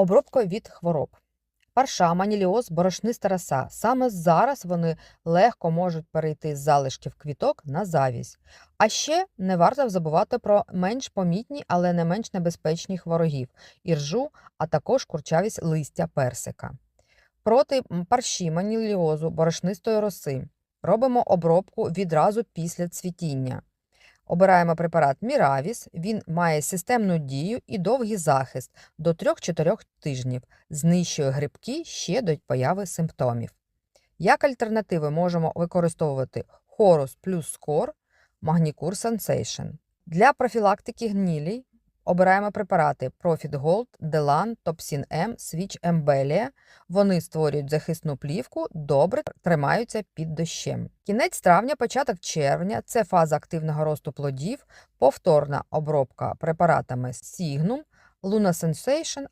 Обробка від хвороб. Парша, маніліоз, борошниста роса. Саме зараз вони легко можуть перейти з залишків квіток на завість. А ще не варто забувати про менш помітні, але не менш небезпечні хворогів іржу, а також курчавість листя персика. Проти парші, маніліозу, борошнистої роси робимо обробку відразу після цвітіння. Обираємо препарат Міравіс. Він має системну дію і довгий захист до 3-4 тижнів, знищує грибки ще до появи симптомів. Як альтернативи можемо використовувати Хорус плюс Скор, Магнікур сенсейшн. Для профілактики гнілій обираємо препарати Profit Gold, Delan, Topsin M, Switch Embelia. Вони створюють захисну плівку, добре тримаються під дощем. Кінець травня, початок червня це фаза активного росту плодів, повторна обробка препаратами Signum, Luna Sensation